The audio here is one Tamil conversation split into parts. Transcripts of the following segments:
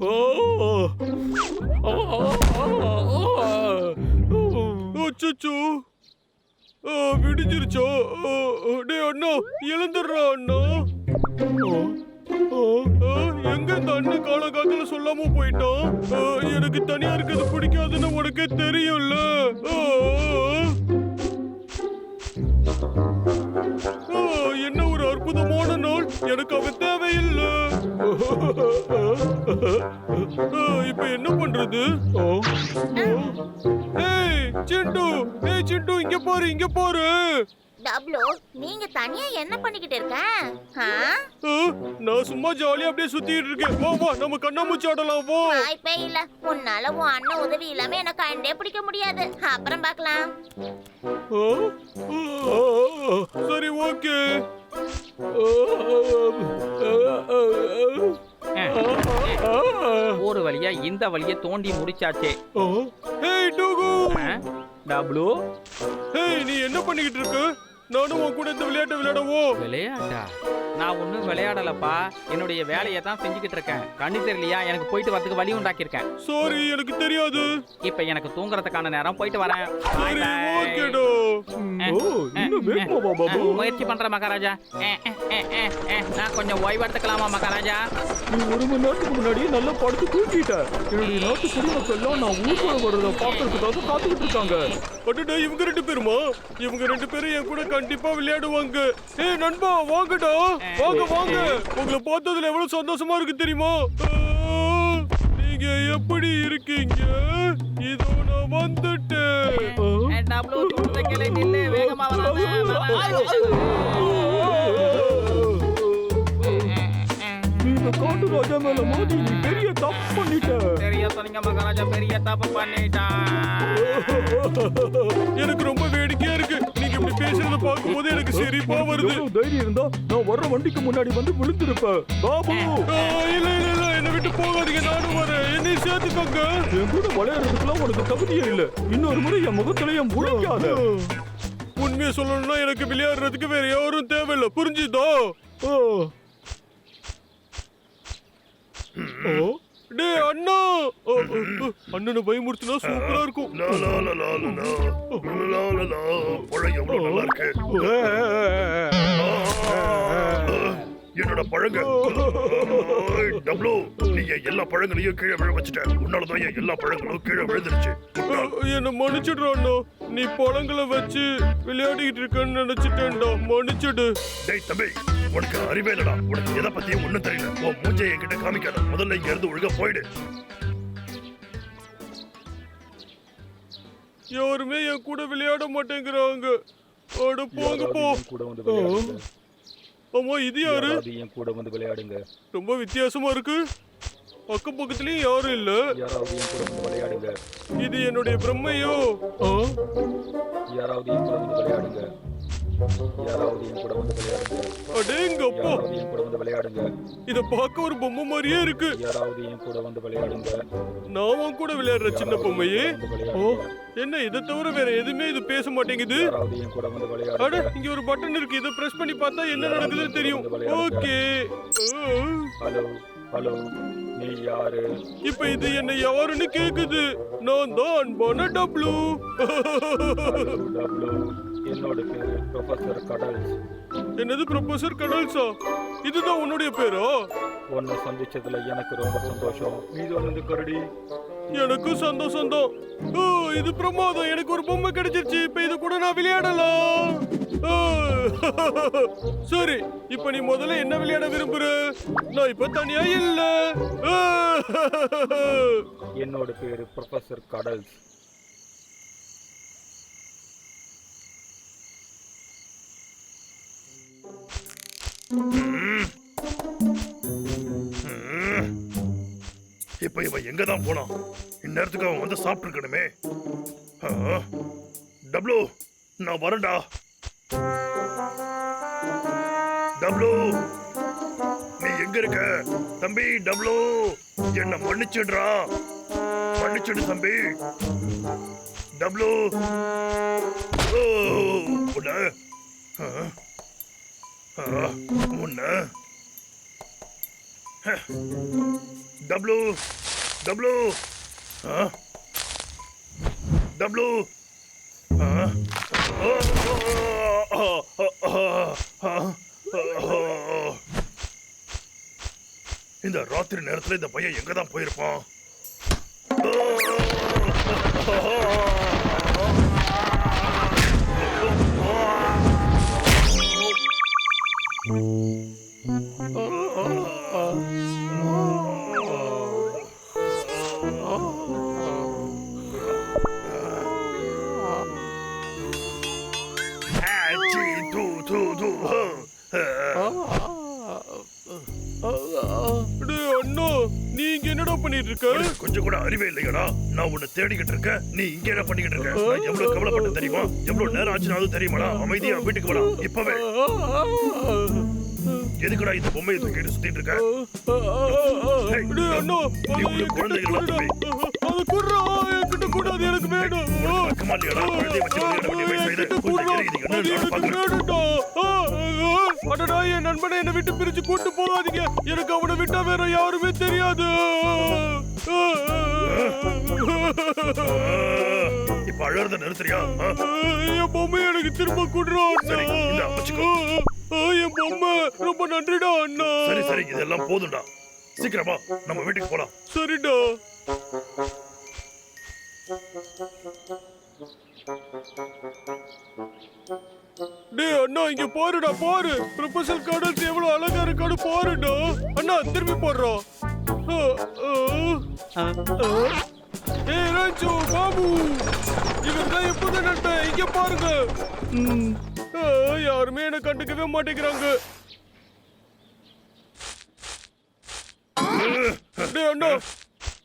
ஓ விடிஞ்சிருச்சோ. ஆ, அண்ணா எழுந்துடுறா அண்ணா. எங்க இந்த அண்ணன் காலகாலத்துல சொல்லாம போயிட்டான் எனக்கு தனியா இருக்கிறது பிடிக்காதுன்னு உனக்கே தெரியும்ல. என்ன ஒரு அற்புதமான நாள். எனக்கு அவன் தேவையில்லை. இப்ப என்ன பண்றது. ஏய் சிண்டு. ஏய் சிண்டு இங்க பாரு இங்க பாரு. டப்ளு நீங்க தனியா என்ன பண்ணிக்கிட்டு இருக்க? நான் சும்மா ஜாலியா அப்படியே சுத்திட்டு இருக்கேன். வா வா நம்ம கண்ணாமூச்சி ஆடலாம் வா. வாய்ப்பே இல்ல. உன்னால உன் அண்ணன் உதவி இல்லாம என்ன கண்டே பிடிக்க முடியாது. அப்புறம் பார்க்கலாம் சரி ஓகே. ஒரு வழியா இந்த வழியை தோண்டி முடிச்சாச்சே. டபுளு நீ என்ன பண்ணிக்கிட்டு இருக்க? நானும் உன் கூட இந்த விளையாட்டு விளையாடவோ விளையாட்டா? நான் ஒன்றும் விளையாடலப்பா. என்னுடைய வேலையை தான் செஞ்சுக்கிட்டு இருக்கேன். கண்ணு தெரியலையா? எனக்கு போயிட்டு வரதுக்கு வழி உண்டாக்கியிருக்கேன். சாரி எனக்கு தெரியாது. இப்போ எனக்கு தூங்குறதுக்கான நேரம் போயிட்டு வரேன். Bye சரி bye. ஓகேடா ஓ, இன்னும் வேகமாவா, பாபு? முயற்சி பண்றேன் மகாராஜா. அஹ், அஹ், அஹ், அஹ், அஹ். நான் கொஞ்சம் ஓய்வு எடுத்துக்கலாமா மகாராஜா? நீ ஒரு மணி நேரத்துக்கு முன்னாடியே நல்லா படுத்து தூக்கிட்ட என்னுடைய நாட்டு குடிமக்கள்லாம் நான் ஊர்வல வரத பாக்குறதுக்காக காத்துக்கிட்டு இருக்காங்க. அடடே இவங்க ரெண்டு பேருமா? இவங்க ரெண்டு பேரும் என் கூட கண்டிப்பா விளையாடுவாங்க ஏய் நண்பா வாங்கடா வாங்க வாங்க உங்களை பார்த்ததுல எவ்வளவு சந்தோஷமா இருக்கு தெரியுமா நீங்க எப்படி இருக்கீங்க இதோ நான் வந்துட்டேன் காட்டு ராஜா மேல மோதி நீ பெரிய தப்பு பண்ணிட்ட பெரிய சொன்னீங்க மகாராஜா பெரிய தப்பு பண்ணிட்டான் எனக்கு ரொம்ப பேசுறத பார்க்கும்போது எனக்கு சிரிப்பா வருது. தைரியம் இருந்தா நான் வர்ற வண்டிக்கு முன்னாடி வந்து விழுந்திருப்பேன். பாபு! இல்ல இல்ல இல்ல என்னை விட்டு போகாதீங்க நானும் வரேன். என்னையும் சேர்த்துக்கோங்க. என் கூட விளையாடுறதுக்குலாம் உனக்கு தகுதியே இல்ல. இன்னொரு முறை என் முகத்துல என் முழிக்காத உண்மையை சொல்லணும்னா எனக்கு விளையாடுறதுக்கு வேற யாரும் தேவையில்ல. புரிஞ்சுதா. ஓ, டேய் அண்ணா! அண்ணனை பயமுறுத்தினா சூப்பரா இருக்கும். நல்லா இருக்கு? என்னோட பழங்க. டப்ளு நீ என் எல்லா பழங்களையும் கீழே விழ வச்சுட்ட. உன்னாலதான் என் எல்லா பழங்களும் கீழே விழுந்துருச்சு. என்ன மன்னிச்சிடுறா அண்ணா. நீ பழங்களை வச்சு விளையாடிக்கிட்டு இருக்கேன்னு நினைச்சிட்டேன்டா. மன்னிச்சிடு. டேய் தம்பி உனக்கு அறிவே இல்லடா. உனக்கு எதை பத்தியும் ஒண்ணும் தெரியல. உன் மூஞ்சை என்கிட்ட காமிக்காத. முதல்ல இங்க இருந்து ஒழுங்கா போயிடு. யாருமே என் கூட விளையாட மாட்டேங்கிறாங்க. அட போங்க போ. கூட வந்து விளையாடுங்க. ஆமா இது யாரு? யாராவது என் கூட வந்து விளையாடுங்க. ரொம்ப வித்தியாசமா இருக்கு. அக்கம் பக்கத்துலயும் யாரும் இல்ல. யாராவது என் கூட வந்து விளையாடுங்க. இது என்னுடைய பிரம்மையோ? ஆ? யாராவது என் கூட வந்து விளையாடுங்க. யாராவது என் கூட வந்து விளையாடுங்க. அடேங்கப்பா யாராவது என் கூட வந்து விளையாடுங்க. இத பார்க்க ஒரு பொம்மை மாதிரியே இருக்கு. யாராவது என் கூட வந்து விளையாடுங்க நான் உன் கூட விளையாடுற சின்ன பொம்மையே. ஓ என்ன? இதை தவிர வேற எதுவுமே இது பேச மாட்டேங்குது. யாராவது என் கூட வந்து அட விளையாடுங்க இங்க ஒரு பட்டன் இருக்கு. இதை பிரஸ் பண்ணி பார்த்தா என்ன நடக்குதுன்னு தெரியும். ஓகே. ஹலோ ஹலோ நீ யாரு? இப்ப இது என்ன யாருன்னு கேக்குது. நான் தான் அன்பான டப்ளூ. டப்ளு. என்னோட பேரு ப்ரொஃபசர் கடல்ஸ் என்னது ப்ரொஃபசர் கடல்ஸா இதுதான் உன்னுடைய பேரா? உன்னை சந்திச்சதுல எனக்கு ரொம்ப சந்தோஷம். சொன்னது கரடி. எனக்கும் சந்தோஷம் தான் ஓ இது பிரமாதம். எனக்கு ஒரு பொம்மை கிடைச்சிருச்சு. இப்ப இது கூட நான் விளையாடலாம். சரி இப்ப நீ முதல்ல என்ன விளையாட விரும்புற? நான் இப்ப தனியா இல்ல. என்னோட பேரு ப்ரொஃபசர் கடல்ஸ் இப்ப இவன் எங்க தான் போனான்? இந்நேரத்துக்கு அவன் வந்து சாப்பிட்டுருக்கணுமே. இருக்கணுமே நான் வரேன்டா. டப்ளு நீ எங்க இருக்க? தம்பி டப்ளு என்ன மன்னிச்சிடுறா. மன்னிச்சிடு தம்பி. டப்ளு ஓ உன்ன ஆ, டபுள்யூ டபுள்யூ ஆ? இந்த ராத்திரி நேரத்தில் இந்த பையன் எங்க தான் போயிருப்பான் அண்ணா நீ இங்க என்னடா பண்ணிட்டு இருக்க கொஞ்சம் கூட அறிவே இல்லையடா. நான் உன்னை தேடிக்கிட்டு இருக்கேன். நீ இங்க என்ன பண்ணிக்கிட்டு இருக்க? எவ்வளவு கவலைப்பட்டு தெரியுமா? எவ்வளவு நேரம் ஆச்சுன்னு அது தெரியுமாடா? அமைதியா வீட்டுக்கு வரா இப்பவே. எதுக்குடா இந்த பொம்மையை தூக்கிட்டு சுத்திட்டு இருக்க? குழந்தைகளா? அது குடுறா என்கிட்ட கூடாது எனக்கு வேணும் அடடா என் நண்பனை என்னை விட்டு பிரிச்சு கூட்டு போகாதீங்க. எனக்கு அவனை விட்டா வேற யாருமே தெரியாது. இப்ப அழறத நிறுத்துறியா? என் பொம்மை எனக்கு திரும்ப குடுறா சரி, அண்ணா இந்தா, வச்சுக்கோ. ஆ, என் பொம்மை. ரொம்ப நன்றிடா அண்ணா. சரி சரி இதெல்லாம் போதும்டா. சீக்கிரமா நம்ம வீட்டுக்கு போலாம். சரிடா. டேய் அண்ணா இங்க பாருடா பாரு. ப்ரொபோசல் கடல்ஸ் எவ்வளவு அழகா இருக்கானு பாருடா. அண்ணா திரும்பி போடுறோம் ஏய் ராஜு பாபு. இவன் தான் எப்போதும் நண்பன் இங்க பாருங்க. யாருமே என்ன கண்டுக்கவே மாட்டேங்கிறாங்க. டேய் அண்ணா.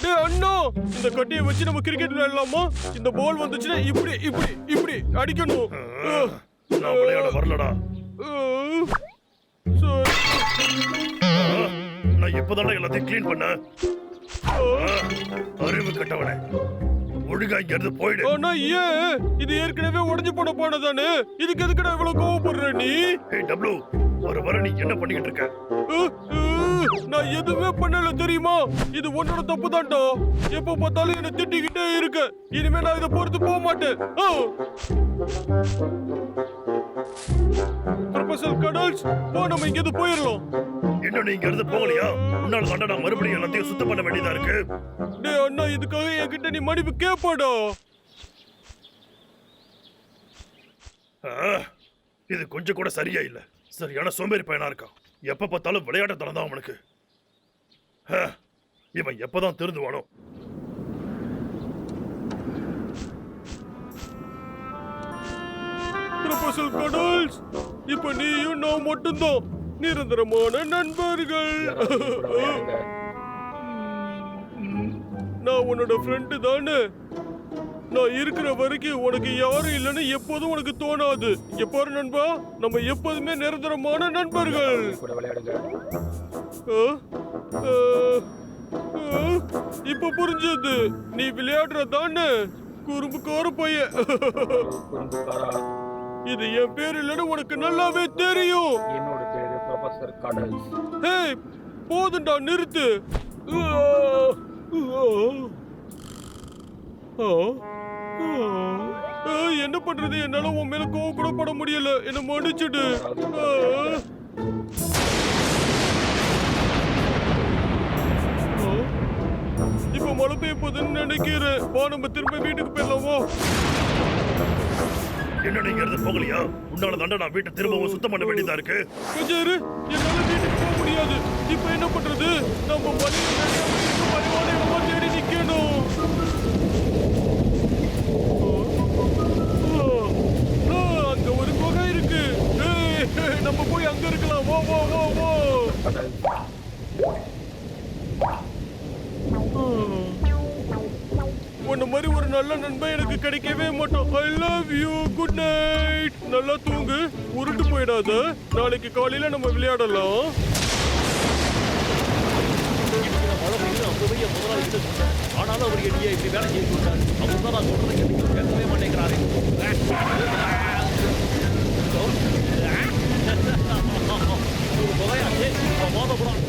டேய் அண்ணா இந்த கட்டியை வச்சு நம்ம கிரிக்கெட் விளையாடலாமா? இந்த பால் வந்துச்சுன்னா இப்படி இப்படி இப்படி அடிக்கணும். நான் விளையாட வரலடா. நான் இப்பதானே எல்லாத்தையும் க்ளீன் பண்ணேன். ஆ, அறிவு கட்டவனே. ஒழுங்கா இங்க இருந்து போயிடு. ஆனா ஏன்? இது ஏற்கனவே உடைஞ்சு போன பானை தானே? இதுக்கு எதுக்குடா இவ்வளவு கோவப்படுற நீ? ஏய் டப்ளு வர வர நீ என்ன பண்ணிக்கிட்டு இருக்க? நான் எதுவுமே பண்ணல தெரியுமா? இது உன்னோட தப்பு தான்டா எப்ப பார்த்தாலும் என்ன திட்டிக்கிட்டே இருக்க. இனிமே நான் இதை பொறுத்து போக மாட்டேன். ப்ரொஃபசர் கடல்ஸ் போ நம்ம இங்கிருந்து போயிடலாம். இன்னும் நீ இங்க இருந்து போகலையா? உன்னால தாண்டா நான் மறுபடியும் எல்லாத்தையும் சுத்தம் பண்ண வேண்டியதா இருக்கு. டேய் அண்ணா இதுக்காக என்கிட்ட நீ மன்னிப்பு கேப்பாடா. இது கொஞ்சம் கூட சரியா இல்ல. சரியான சோம்பேறி பையனா இருக்கான் எப்ப பார்த்தாலும் விளையாட்டுத்தனம் தான் அவனுக்கு. இவன் எப்பதான் திருந்துவானோ. ப்ரொஃபசர் கடல்ஸ் இப்ப நீயும் நான் மட்டும்தான். நிரந்தரமான நண்பர்கள். நான் உன்னோட ஃப்ரெண்டு தானே. நான் இருக்கிற வரைக்கும் உனக்கு யாரும் இல்லைன்னு எப்போதும் உனக்கு தோணாது. எப்பாரு நண்பா? நம்ம எப்போதுமே நிரந்தரமான நண்பர்கள்? இப்ப புரிஞ்சது. நீ விளையாடுற தானே? குறும்புக்கார பையன். இது என் பேர் இல்லைன்னு உனக்கு நல்லாவே தெரியும். என்னோட பேரு ப்ரொஃபசர் கடல்ஸ் ஹேய் போதும்டா நிறுத்து. ஆ, ஆ. என்ன பண்றது? என்னால உன் மேல கோவம் கூட பட முடியல. என்ன மன்னிச்சிடு. இப்ப மழை பெய்ய போகுதுன்னு நினைக்கிறேன். வா நம்ம திரும்ப வீட்டுக்கு போயிடலாமா என்ன நீங்க இருந்து போகலையா? உன்னால தாண்டா நான் வீட்டை திரும்பவும் சுத்தம் பண்ண வேண்டியதா இருக்கு. கொஞ்சம் இரு. என்னால வீட்டுக்கு போக முடியாது. இப்ப என்ன பண்றது? நம்ம வழியில அங்க இருக்கலாம். ஓ ஓ ஓ ஓ உன்ன மாதிரி ஒரு நல்ல நண்பன் எனக்கு கிடைக்கவே மாட்டோம் I love you good night நல்லா தூங்கு. உருட்டு போயிடாத. நாளைக்கு காலையில நம்ம விளையாடலாம். மழை ஆனாலும் அவர் எடியா இப்படி வேலை செய்ய சொல்றாரு. அவர் தான் நான் சொல்றதை கேட்டு கேட்கவே மாட்டேங்கிறாரு. ஒரு புகையாச்சு அவன் மோத போறான்